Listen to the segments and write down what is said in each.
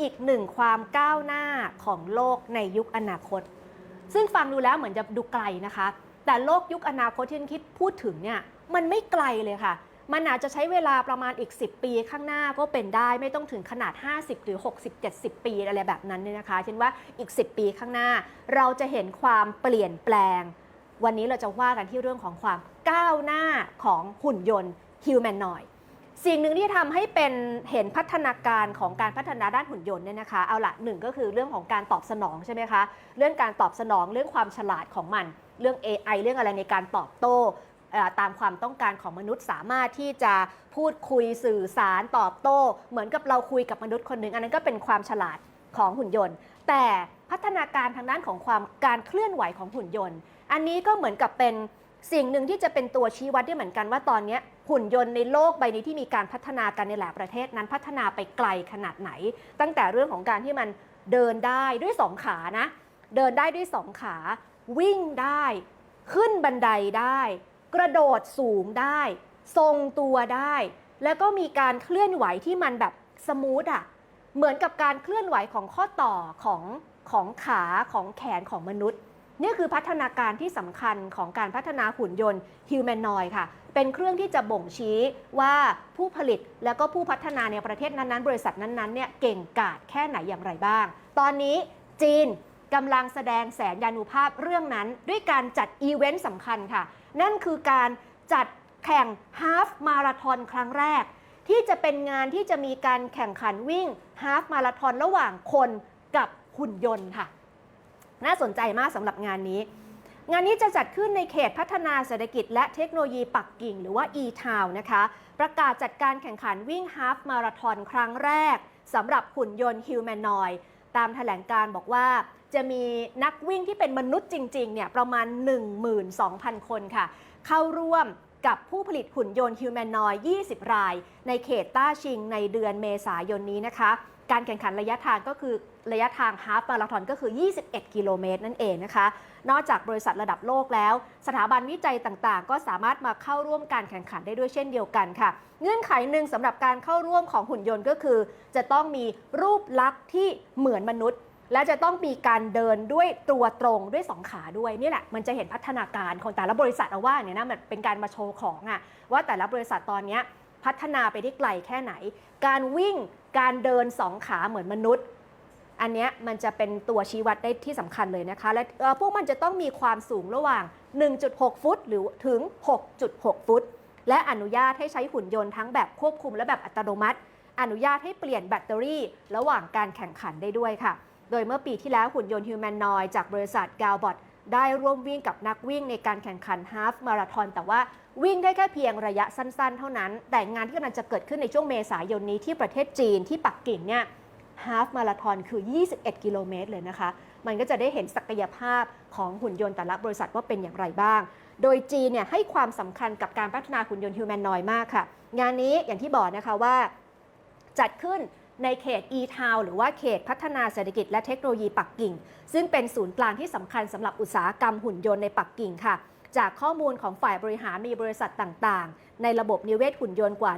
อีกหนึ่งความก้าวหน้าของโลกในยุคอนาคต ซึ่งฟังดูแล้วเหมือนจะดูไกลนะคะ แต่โลกยุคอนาคตที่ฉันคิดพูดถึงเนี่ยมันไม่ไกลเลยค่ะ มันอาจจะใช้เวลาประมาณอีก 10 ปีข้างหน้าก็เป็นได้ไม่ต้องถึงขนาด 50 หรือ 60 70 ปีอะไรแบบนั้นเนี่ยนะคะเช่นว่าอีก 10 ปีข้างหน้า เราจะเห็นความเปลี่ยนแปลง วันนี้เราจะว่ากันที่เรื่องของความก้าวหน้าของหุ่นยนต์ฮิวแมนนอย สิ่งหนึ่งที่ทำให้เป็นเห็นพัฒนาการของการพัฒนาด้านหุ่นยนต์เนี่ยนะคะเอาละหนึ่งก็คือเรื่องของการตอบสนองใช่ไหมคะเรื่องการตอบสนองเรื่องความฉลาดของมัน เรื่อง AI เรื่องอะไรในการตอบโต้ตามความต้องการของมนุษย์สามารถที่จะพูดคุยสื่อสารตอบโต้ เหมือนกับเราคุยกับมนุษย์คนหนึ่งอันนั้นก็เป็นความฉลาดของหุ่นยนต์ แต่พัฒนาการทางด้านของความการเคลื่อนไหวของหุ่นยนต์ อันนี้ก็เหมือนกับเป็นสิ่งหนึ่งที่จะเป็นตัวชี้วัดได้เหมือนกันว่าตอนเนี้ย หุ่นยนต์ในโลกใบนี้ที่มีการพัฒนากันในหลายประเทศนั้นพัฒนาไปไกลขนาดไหน ตั้งแต่เรื่องของการที่มันเดินได้ด้วยสองขานะ เดินได้ด้วยสองขา วิ่งได้ ขึ้นบันไดได้ กระโดดสูงได้ ทรงตัวได้ แล้วก็มีการเคลื่อนไหวที่มันแบบสมูทอะเหมือนกับการเคลื่อนไหวของข้อต่อของของขาของแขนของมนุษย์ นี่คือพัฒนาการที่สำคัญของการพัฒนาหุ่นยนต์ฮิวแมนนอยค่ะ เป็นเครื่องที่จะบ่งชี้ว่าผู้ผลิตแล้วก็ผู้พัฒนาในประเทศนั้นๆ บริษัทนั้นๆเนี่ยเก่งกาจแค่ไหนอย่างไรบ้าง ตอนนี้จีนกำลังแสดงแสนยานุภาพเรื่องนั้น ด้วยการจัดอีเวนต์สำคัญค่ะ นั่นคือการจัดแข่งฮาฟมาราธอนครั้งแรก ที่จะเป็นงานที่จะมีการแข่งขันวิ่งฮาฟมาราธอนระหว่างคนกับหุ่นยนต์ค่ะ น่าสนใจมากสำหรับงานนี้ งานนี้จะจัดขึ้นในเขตพัฒนาเศรษฐกิจและเทคโนโลยีปักกิ่งหรือว่า e-town นะคะ ประกาศจัดการแข่งขันวิ่งฮาฟมาราธอนครั้งแรกสำหรับหุ่นยนต์ฮิวแมนนอยตามแถลงการบอกว่าจะมีนักวิ่งที่เป็นมนุษย์จริงๆเนี่ยประมาณ 12,000 คนค่ะ เข้าร่วม กับผู้ผลิตหุ่นยนต์ฮิวแมนนอย20 ราย ในเขตต้าชิงในเดือนเมษายนนี้นะคะ การแข่งขันระยะทางก็คือระยะทางฮาฟมาราธอนก็คือ 21 กิโลเมตรนั่นเองนะคะ นอกจากบริษัทระดับโลกแล้ว สถาบันวิจัยต่างๆ ก็สามารถมาเข้าร่วมการแข่งขันได้ด้วยเช่นเดียวกันค่ะ เงื่อนไขหนึ่งสำหรับการเข้าร่วมของหุ่นยนต์ก็คือ จะต้องมีรูปลักษณ์ที่เหมือนมนุษย์ และจะต้องมีการเดินด้วยตัวตรงด้วยสองขาด้วยนี่แหละมันจะเห็นพัฒนาการของแต่ละบริษัทเอาว่าเนี่ยนะมันเป็นการมาโชว์ของอะว่าแต่ละบริษัทตอนนี้พัฒนาไปได้ไกลแค่ไหน การวิ่งการเดินสองขาเหมือนมนุษย์ อันนี้มันจะเป็นตัวชี้วัดได้ที่สำคัญเลยนะคะ และพวกมันจะต้องมีความสูงระหว่าง 1.6 ฟุต หรือถึง 6.6 ฟุต และอนุญาตให้ใช้หุ่นยนต์ทั้งแบบควบคุมและแบบอัตโนมัติ อนุญาตให้เปลี่ยนแบตเตอรี่ ระหว่างการแข่งขันได้ด้วยค่ะ โดยเมื่อปีที่แล้วหุ่นยนต์ฮิวแมนนอยจากบริษัทกาวบอทได้ร่วมวิ่งกับนักวิ่งในการแข่งขันฮาฟมาราธอนแต่ว่าวิ่งได้แค่เพียงระยะสั้นๆ เท่านั้น แต่งานที่กำลังจะเกิดขึ้นในช่วงเมษายนนี้ที่ประเทศจีนที่ปักกิ่งเนี่ยฮาฟมาราธอนคือ 21 กิโลเมตรเลยนะคะ มันก็จะได้เห็นศักยภาพของหุ่นยนต์แต่ละบริษัทว่าเป็นอย่างไรบ้าง โดยจีนเนี่ยให้ความสำคัญกับการพัฒนาหุ่นยนต์ฮิวแมนนอยมากค่ะ งานนี้อย่างที่บอกนะคะว่า จัดขึ้น ในเขต e-town หรือว่าเขตพัฒนาเศรษฐกิจและเทคโนโลยีปักกิ่ง ซึ่งเป็นศูนย์กลางที่สำคัญสำหรับอุตสาหกรรมหุ่นยนต์ในปักกิ่งค่ะ จากข้อมูลของฝ่ายบริหารมีบริษัทต่างๆ ในระบบนิเวศหุ่นยนต์กว่า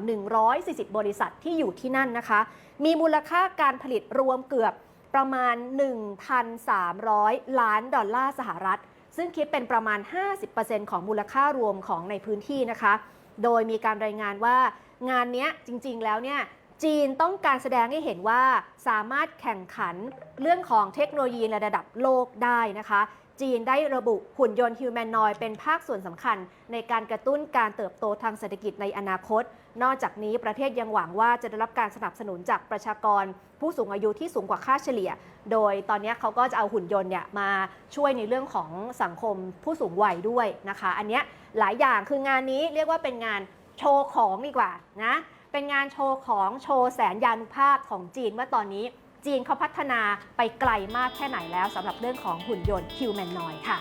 140 บริษัทที่อยู่ที่นั่นนะคะ มีมูลค่าการผลิตรวมเกือบประมาณ 1,300 ล้านดอลลาร์สหรัฐ ซึ่งคิดเป็นประมาณ 50%ของมูลค่ารวมของในพื้นที่นะคะ โดยมีการรายงานว่างานนี้จริงๆแล้วเนี่ย จีนต้องการแสดงให้เห็นว่าสามารถแข่งขันเรื่องของเทคโนโลยีในระดับโลกได้นะคะ จีนได้ระบุหุ่นยนต์ฮิวแมนนอยเป็นภาคส่วนสำคัญ ในการกระตุ้นการเติบโตทางเศรษฐกิจในอนาคต นอกจากนี้ประเทศยังหวังว่าจะได้รับการสนับสนุนจากประชากร ผู้สูงอายุที่สูงกว่าค่าเฉลี่ย โดยตอนนี้เขาก็จะเอาหุ่นยนต์เนี่ยมาช่วยในเรื่องของสังคมผู้สูงวัยด้วยนะคะ อันนี้หลายอย่างคืองานนี้เรียกว่าเป็นงานโชว์ของดีกว่านะ เป็นงานโชว์ของโชว์แสนยานุภาพของจีนว่าตอนนี้จีนเขาพัฒนาไปไกลมากแค่ไหนแล้วสำหรับเรื่องของหุ่นยนต์ฮิวแมนนอยค่ะ